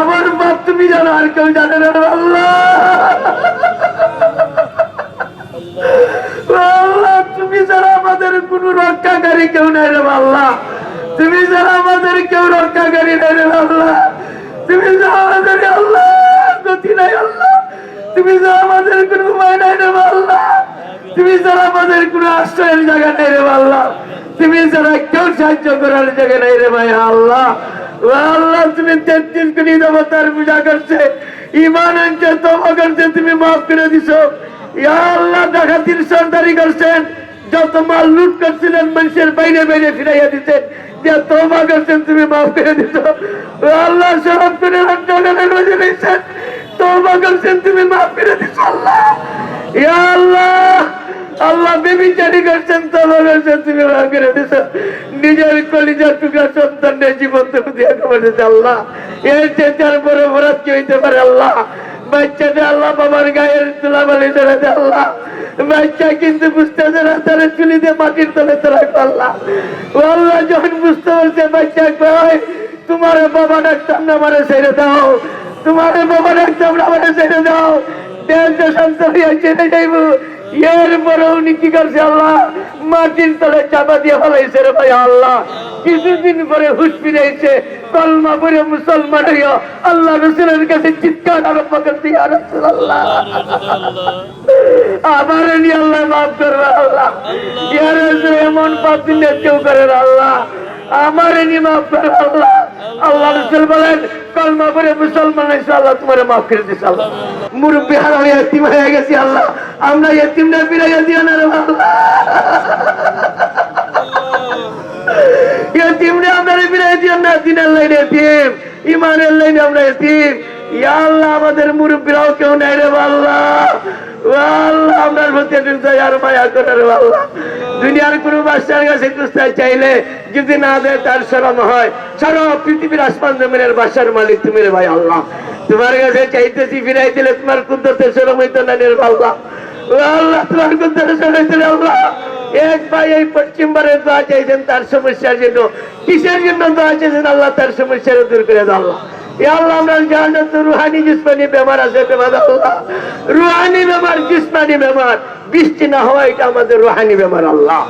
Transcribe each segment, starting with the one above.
আমার মা তুমি জানো, আর কেউ জানে না, আল্লাহ। তুমি যারা আমাদের কোন রক্ষাকারী কেউ নাই রে আল্লাহ। তুমি যারা আমাদের কেউ রক্ষাকারী নাই রে আল্লাহ। তুমি যারা আমাদের আল্লাহ, গতি নাই আল্লাহ। তুমি যারা আমাদের কোন উপায় নাই রে আল্লাহ। তুমি যারা আমাদের কোন আশ্রয়ের জায়গা নেই রে আল্লাহ। তুমি যারা কেউ সাহায্য করার জায়গা নেই রে ভাই, আল্লাহ। আল্লাহ, তুমি তেত্রিশ কোটি দেবতার পূজা করছে। ইমান আনছে তোমা করছে, তুমি মাফ করে দিছো। আল্লাহ ডাকাতির সর্দারি করছেন। যত মাল লুট করছিলেন, মানুষের বাইরে বাইরে ফিরাইয়া দিতেন। যে তোমা করছেন, তুমি মাফ করে ও আল্লাহ সব করে মাঝে রয়েছেন তোমা করছেন, তুমি মাফ করে দিছো, আল্লাহ। আল্লাহ আল্লাহ বেবিচারি করছেন করে নিজের কলিজার টুকরা সন্তানের জীবন তুমি আল্লাহ। এর চেয়ে বড় অপরাধ কি হইতে পারে আল্লাহ? বাচ্চাটা আল্লাহ, বাবার গায়ের তোলা বলে আল্লাহ। বাচ্চা কিন্তু বুঝতেছে না, তারা চুলি দিয়ে মাটির তলে তোলা আল্লাহ। যখন বুঝতে পারছে বাচ্চা কয় তোমার বাবা ডাক্তার না মারে ছেড়ে দাও। তোমার বাবা ডাক্তার না মারে ছেড়ে দাও। দেশে চেনে যাইব। এর পরে উনি কি করছে আল্লাহ? মাটির তলে চাপা দিয়ে ফেলাইছে রে ভাই আল্লাহ। কিছুদিন পরে হুশ ফিরেছে কলমা পরে মুসলমান হইয়া আল্লাহ রসুলের কাছে চিৎকার আরম্ভ করছে রাসূলুল্লাহ আবার আল্লাহ মাফ করবে আল্লাহ। ইয়া রাসূল এমন পাপ দিনে কেউ করে আল্লাহ। আমার নি মাফ করে আল্লাহ। আল্লাহ রসুল বলেন কলমা পরে মুসলমান হয়েছে আল্লাহ তোমার মাফ করে দিছে আল্লাহ। মুরব্বী হারা হয়ে হয়ে গেছি আল্লাহ। আমরা এতিম না ফিরাইয়া দিও না রে এতিমরে আমরা ফিরাই দিও না, দিনের লাইনে এতিম ইমানের লাইনে আমরা এতিম। আমাদের মুরব্বীরাও কেউ নাই রে ও আল্লাহ আপনার প্রতি একটু দয়া আর মায়া করে রে আল্লাহ দুনিয়ার কোনো বাচ্চার কাছে খুঁজতে চাইলে যদি না দেয় তার শরম হয়। সারা পৃথিবীর আসমান জমিনের বাসার মালিক তুমি রে ভাই আল্লাহ। তোমার কাছে চাইতেছি ফিরাই দিলে তোমার কুদ্দতে শরম হইতো না রে ও না করে আমরা রুহানি বেমার আছে রুহানি বৃষ্টি না হওয়া, এটা আমাদের রুহানি বেমার আল্লাহ।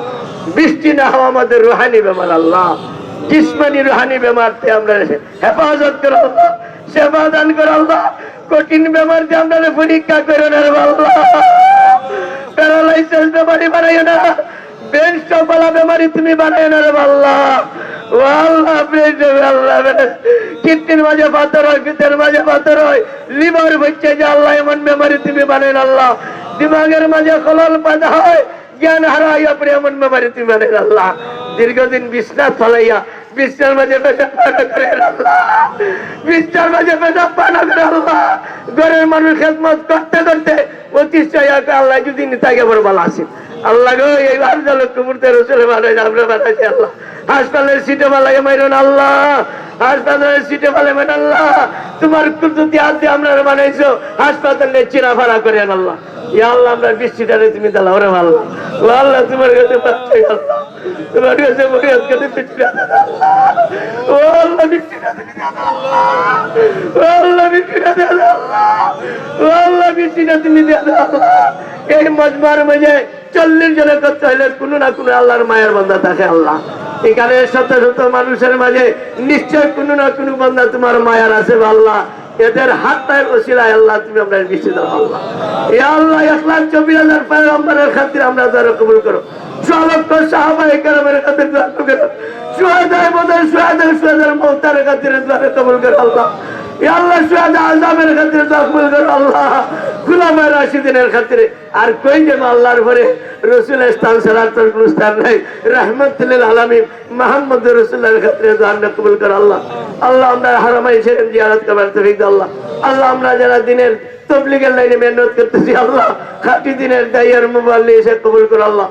বৃষ্টি না হওয়া আমাদের রুহানি বেমার আল্লাহ। জিসমানি রুহানি বেমারতে আমরা হেফাজত করো সেবা দান করো কঠিন বেমার দিয়ে আমরা পরীক্ষা করে নেব আল্লাহ প্যারালাইসিস বেমারি বানাইও না। বেমারি তুমি না হয় হয়। যে আল্লাহ, এমন তুমি দিমাগের মাঝে খলল পাতা হয়, জ্ঞান হারাইয়া পরে এমন তুমি বানাইন আল্লাহ। দীর্ঘদিন বিশ্বনাথ ফলাইয়া বিশ্বের মাঝে মাঝে পানা করে আল্লাহ। ঘরের মানুষ খেদমত করতে করতে প্রতিষ্ঠায় আল্লাহ যদি নিতাকে বড় ভালো আসেন আল্লাহ গো, এই বারো লক্ষ্য মূর্তি রসুলে বানাই আমরা আল্লাহ। হাসপাতালের সিটে বালাই মাইরন আল্লাহ। হাসপাতালের সিটে মাইন আল্লাহ, তোমার আমরা বানাইছো, হাসপাতালে চিনা ভাড়া করে তুমি তুমি আল্লাহ। এই মজমার মাঝে চল্লিশ জনের করতে হলে কোনো না কোনো আল্লাহর মায়ের বান্দা থাকে আল্লাহ। এখানে শত শত মানুষের মাঝে নিশ্চয় কোনো না কোনো বন্ধা তোমার মায়ার আছে বাল্লা এদের হাত পায়ের ওসিলায় আল্লাহ তুমি আমরা নিশ্চিত আল্লাহ। এ আল্লাহ এক লাখ চব্বিশ হাজার পায়ের নম্বরের খাতির আমরা যারা কবুল করো। কারামের খাতির করো। খাতির কবুল করো, আল্লাহ। আল্লাহ সুহাদা আজামের খাতিরে দ্বারা কবুল করো, আল্লাহ। খুলামায় রাশিদিনের খাতিরে। আর কই যে আল্লাহর পরে রসুল স্থান ছাড়া তোর স্থান নাই। রহমতুল্লিল আলমী মোহাম্মদ রসুল্লাহর খাতিরে দোয়া কবুল করো, আল্লাহ। আল্লাহ, আমরা হারামাই ছেড়েন জিয়ারত করবার তৌফিক আল্লাহ। আল্লাহ, আমরা যারা দিনের তবলিগের লাইনে মেহনত করতেছি, আল্লাহ। খাঁটি দিনের দাইয়ার মোবাইল নিয়ে এসে কবুল করো, আল্লাহ।